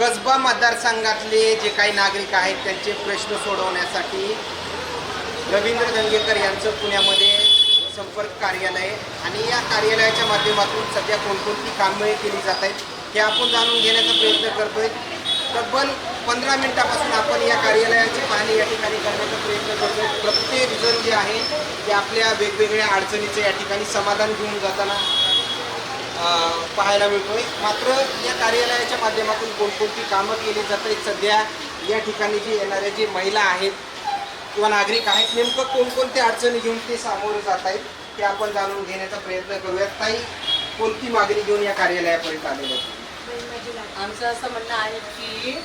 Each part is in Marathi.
कसबा मतदारसंघातले जे काही नागरिक आहेत त्यांचे प्रश्न सोडवण्यासाठी रवींद्र दंगेकर यांचं पुण्यामध्ये संपर्क कार्यालय आणि या कार्यालयाच्या माध्यमातून सध्या कोणकोणती कामे केली जात आहेत हे आपण जाणून घेण्याचा प्रयत्न करतोय. तब्बल पंधरा मिनिटापासून आपण या कार्यालयाची पाहणी या ठिकाणी करण्याचा प्रयत्न करतोय. प्रत्येक जण जे आहे ते आपल्या वेगवेगळ्या अडचणीचं या ठिकाणी समाधान घेऊन जाताना पाहायला मिळतोय. मात्र या कार्यालयाच्या माध्यमातून कोणकोणती कामं केली जात आहेत सध्या या ठिकाणी जे येणाऱ्या जी महिला आहेत किंवा नागरिक आहेत नेमकं कोणकोणत्या अडचणी घेऊन ते सामोरे जात आहेत ते आपण जाणून घेण्याचा प्रयत्न करूयात. ताई कोणती मागणी घेऊन या कार्यालयापर्यंत आलेलं आमचं असं म्हणणं आहे की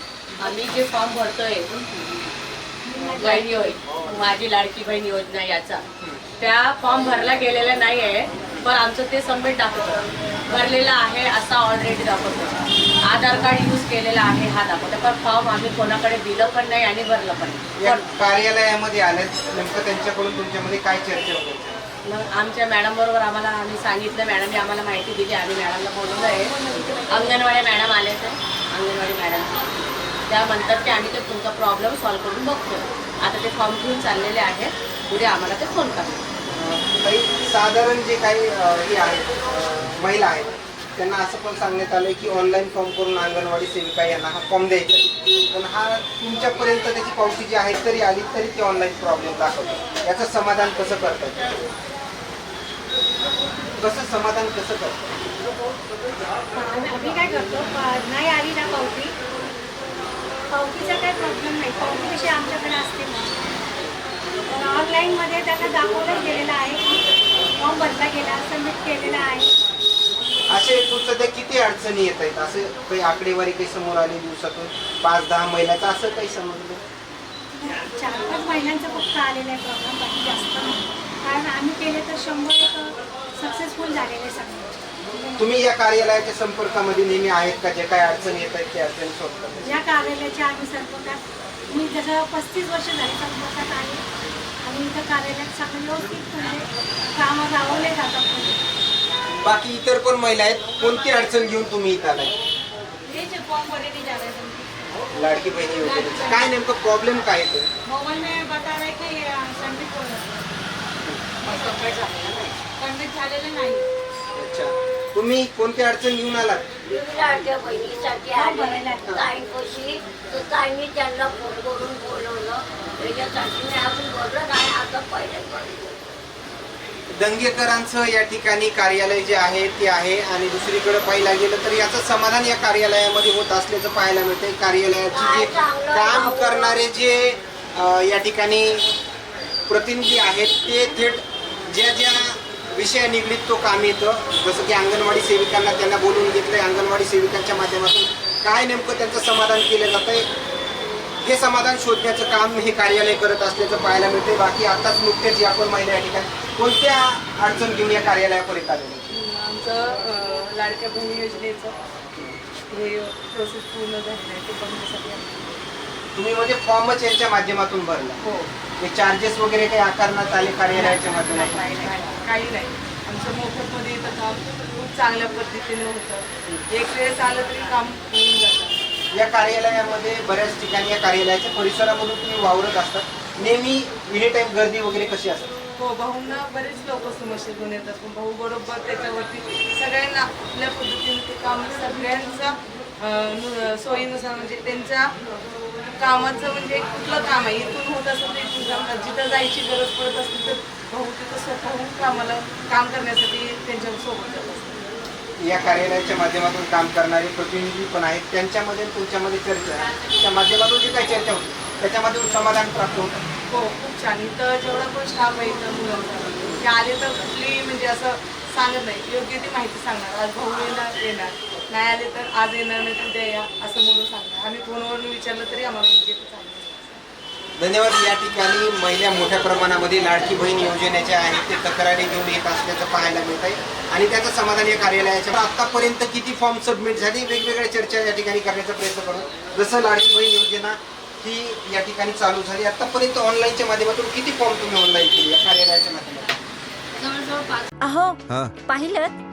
आम्ही जे फॉर्म भरतोय बहिणी होय माझी लाडकी बहीण योजना याचा त्या फॉर्म भरला गेलेला नाही आहे पण आमचं ते सबमिट दाखवतं. भरलेला आहे असा ऑलरेडी दाखवतो. आधार कार्ड यूज केलेला आहे हा दाखवतो. पण फॉर्म आम्ही कोणाकडे दिलं पण नाही आणि भरलं पण नाही. कार्यालयामध्ये आल्यात नेमकं त्यांच्याकडून तुमच्यामध्ये काय चर्चा होते? मग आमच्या मॅडम बरोबर आम्हाला आम्ही सांगितलं. मॅडमने आम्हाला माहिती दिली. आम्ही मॅडमला बोलवलं आहे. अंगणवाडी मॅडम आले तर अंगणवाडी मॅडम त्या म्हणतात की आम्ही ते तुमचा प्रॉब्लेम सॉल्व्ह करून बघतो आता ते फॉर्म घेऊन चाललेले आहेत. उद्या आम्हाला ते फोन करणार काही साधारण जे काही हे आहेत महिला आहेत त्यांना असं पण सांगण्यात आलं की ऑनलाईन फॉर्म करून अंगणवाडी सेविका यांना हा फॉर्म द्यायचा पण हा तुमच्यापर्यंत त्याची पावती जी आहे तरी आली तरी ते ऑनलाईन प्रॉब्लेम दाखवतो. याचं समाधान कसं करतात? कसं समाधान कसं करतात? आम्ही काय करतो नाही आली ना पावती. पावतीचा काही प्रॉब्लेम नाही. पावती कशी आमच्याकडे असते ऑनलाईनमध्ये त्यांना दाखवलंच गेलेलं आहे. की फॉर्म भरला गेला सबमिट केलेला आहे. असे एकूण सध्या किती अडचणी येत आहेत? असं काही आकडेवारी काही समोर आली दिवसातून? पाच दहा महिन्याचं असं काही समजलं चार पाच महिन्यांचं फक्त आलेलं आहे प्रॉब्लेम बाकी जास्त नाही. कारण आम्ही केले तर शंभर सक्सेसफुल झालेले सगळे. तुम्ही या कार्यालयाच्या संपर्कामध्ये नेहमी आहेत का? जे काही अडचणी येत आहेत त्या अडचणी सोडतात ज्या कार्यालयाच्या आम्ही संपर्कात मी जसं पस्तीस वर्ष झाली संपर्कात आहे. आणि इथं कार्यालयात सगळं व्यवस्थित म्हणजे कामं राबवले जातात म्हणजे बाकी इतर पण महिला आहेत. कोणती अडचण घेऊन तुम्ही इथं आलाय? हे जे फॉर्म भरने जा रहे हैं लाडकी बहिणी योजनेचं काय नेमकं प्रॉब्लेम काय येतो मोबाइल में बता रहे की सबमिट हो सबमिट झालेलं नाही. तुम्ही कोणती अडचण घेऊन आलात? लाडक्या बहिणीसाठी आले बरोबर आहे. ताईंपाशी तर ताईंनी त्यांना फोन करून बोलवलं. त्याच्यासाठी मी अजून बोललं नाही आता पहिले बोललो दंगेकरांचं या ठिकाणी कार्यालय जे आहे ते आहे. आणि दुसरीकडे पाहिला गेलं तर याचं समाधान या कार्यालयामध्ये होत असल्याचं पाहायला मिळतंय. कार्यालयाचे जे काम करणारे जे अ, या ठिकाणी प्रतिनिधी आहेत ते थेट ज्या ज्या विषया निगडीत तो काम येतं. जसं की अंगणवाडी सेविकांना त्यांना बोलवून घेतलंय अंगणवाडी सेविकांच्या माध्यमातून काय नेमकं त्यांचं समाधान केलं जातंय? हे समाधान शोधण्याचं काम हे कार्यालय करत असल्याचं पाहायला मिळते बाकी आताच नुकतेच या पण महिला या ठिकाणी कोणत्या अडचण घेऊन या कार्यालयापर्यंत आलेल्या आमचं लाडक्या बहिणी योजनेचं हे प्रोसेस पूर्ण झालं आहे ते बघण्यासाठी आम्ही- तुम्ही म्हणजे फॉर्मच यांच्या माध्यमातून भरला. हो. चार्जेस वगैरे काही आकारण्यात आले कार्यालयाच्या माध्यमातून? नाही, नाही, काही नाही. आमचं मोफतमध्ये इथं काम खूप चांगल्या पद्धतीने होतं. एक वेळेस आलं तरी काम होऊन जातं. या कार्यालयामध्ये बऱ्याच ठिकाणी या कार्यालयाच्या परिसरामधून तुम्ही वावरत असतात. नेहमी एनी टाइम गर्दी वगैरे कशी असते? हो भाऊंना बरेच लोक समस्या घेऊन येतात. पण भाऊ बरोबर त्याच्यावरती सगळ्यांना आपल्या पद्धतीने ते काम सगळ्यांचा सोयीनुसार म्हणजे त्यांच्या कामाचं म्हणजे कुठलं काम आहे? इथून होत असेल तर इथून काम. जिथं जायची गरज पडत असते तर भाऊ तिथं स्वतःहून कामाला काम करण्यासाठी त्यांच्यासोबत जात असतात. या कार्यालयाच्या माध्यमातून काम करणारे प्रतिनिधी पण आहेत. त्यांच्यामध्ये तुमच्यामध्ये चर्चा. त्या माध्यमातून जी काही चर्चा होती त्याच्यामधून समाधान प्राप्त होतं. हो खूप छान. इथं जेवढा पण स्टाफ आहे इथं मुलांचा. ते आले तर कुठली म्हणजे असं सांगत नाही. योग्य ती माहिती सांगणार. आज भाऊ येणार येणार. नाही आले तर आज येणार नाही तर उद्या या असं म्हणून सांगणार. आम्ही फोनवरून विचारलं तरी आम्हाला ते सांगणार धन्यवाद. या ठिकाणी महिला मोठ्या प्रमाणामध्ये लाडकी बहीण योजनेच्या आहेत ते तक्रारी घेऊन येत असल्याचं पाहायला मिळत आहे आणि त्याचं समाधान या कार्यालयाच्या आतापर्यंत किती फॉर्म सबमिट झाले? वेगवेगळ्या चर्चा या ठिकाणी करण्याचा प्रयत्न करू. जसं लाडकी बहीण योजना ही या ठिकाणी चालू झाली. आतापर्यंत ऑनलाईनच्या माध्यमातून किती फॉर्म तुम्ही ऑनलाईन केले या कार्यालयाच्या माध्यमातून? अहो हा. पाहिलं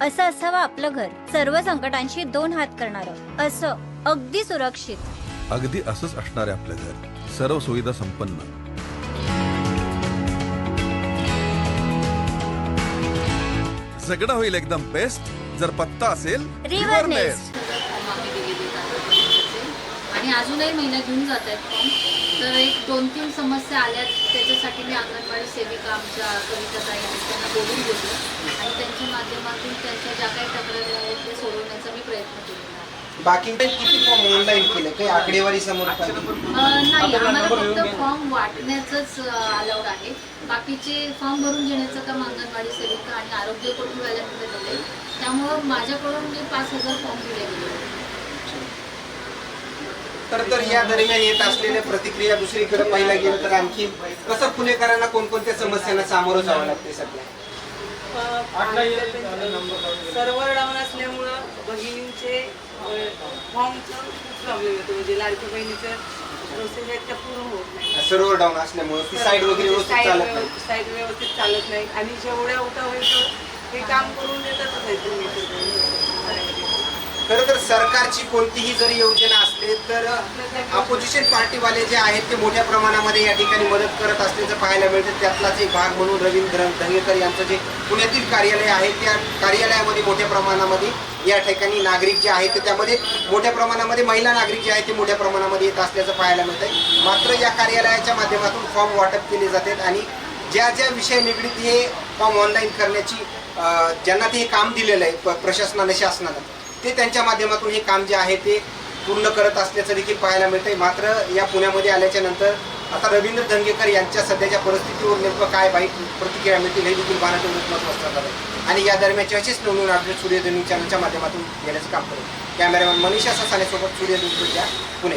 असं असावं आपलं घर. सर्व संकटांशी दोन हात करणारं. असं अगदी सुरक्षित. अगदी असंच असणार आहे आपलं घर. सर्व सुविधा संपन्न. जगणं होईल एकदम बेस्ट जर पत्ता असेल अंगणवाडीचे. आणि अजूनही महिला घेऊन जात आहेत फॉर्म तर एक दोन तीन समस्या आल्या त्याच्यासाठी मी अंगणवाडी सेविका आमच्या कविताताई आहेत त्यांना बोलून घेतलं. आणि त्यांच्या माध्यमातून त्यांच्या ज्या काही तक्रारी आहेत ते सोडवण्याचा मी प्रयत्न केलेला आहे. बाकी किती फॉर्म ऑनलाईन केले? काही आकडेवारी समोर? अं, नाही आम्हाला फक्त फॉर्म वाटण्याचंच अलाउड आहे. बाकीचे फॉर्म भरून घेण्याचं काम अंगणवाडी सेविका आणि आरोग्य दिले त्यामुळं माझ्याकडून मी पाच हजार फॉर्म दिले गेले. तर तर या दरम्यान येत असलेल्या प्रतिक्रिया दुसरीकडे पाहिला गेलं तर आणखी कसं पुणेकरांना कोणकोणत्या समस्यांना सामोरं जावं लागते सध्या? सर्व्हर डाऊन असल्यामुळं भगिनींचे फॉर्मचं खूप प्रॉब्लेम येतो. म्हणजे लाडक्या बहिणीचं प्रोसेस आहेत त्या पूर्ण होत नाही. सर्व्हर डाऊन असल्यामुळे ती साईड वगैरे व्यवस्थित चालत नाही. व्यवस्थित- साईट व्यवस्थित चालत नाही. आणि जेवढ्या उठा होईल हे काम करून देतातच आहे तुम्ही. खरं तर सरकारची कोणतीही जरी योजना असली तर अपोजिशन पार्टीवाले जे आहेत ते मोठ्या प्रमाणामध्ये या ठिकाणी मदत करत असल्याचं पाहायला मिळतं. त्यातलाच एक भाग म्हणून रवींद्र धंगेकर यांचं जे पुण्यातील कार्यालय आहे त्या कार्यालयामध्ये मोठ्या प्रमाणामध्ये या ठिकाणी नागरिक जे आहेत ते त्यामध्ये मोठ्या प्रमाणामध्ये महिला नागरिक जे आहेत ते मोठ्या प्रमाणामध्ये येत असल्याचं पाहायला मिळतंय. मात्र या कार्यालयाच्या माध्यमातून फॉर्म वाटप केले जातात आणि ज्या ज्या विषय निगडीत हे फॉर्म ऑनलाईन करण्याची ज्यांना ते हे काम दिलेलं आहे प्रशासनाने शासनानं ते त्यांच्या माध्यमातून हे काम जे आहे ते पूर्ण करत असल्याचं देखील पाहायला मिळतंय. मात्र या पुण्यामध्ये आल्याच्यानंतर आता रवींद्र धंगेकर यांच्या सध्याच्या परिस्थितीवर नेमकं काय वाईट प्रतिक्रिया मिळतील हे देखील पाहण्याचं महत्त्वाचं असणार आहे. आणि या दरम्यानचे असेच नवनवीन अपडेट सूर्यधनी चॅनलच्या माध्यमातून घेण्याचं काम करेल. कॅमेरामॅन मनीषा ससानेसोबत सूर्यधनी पुणे.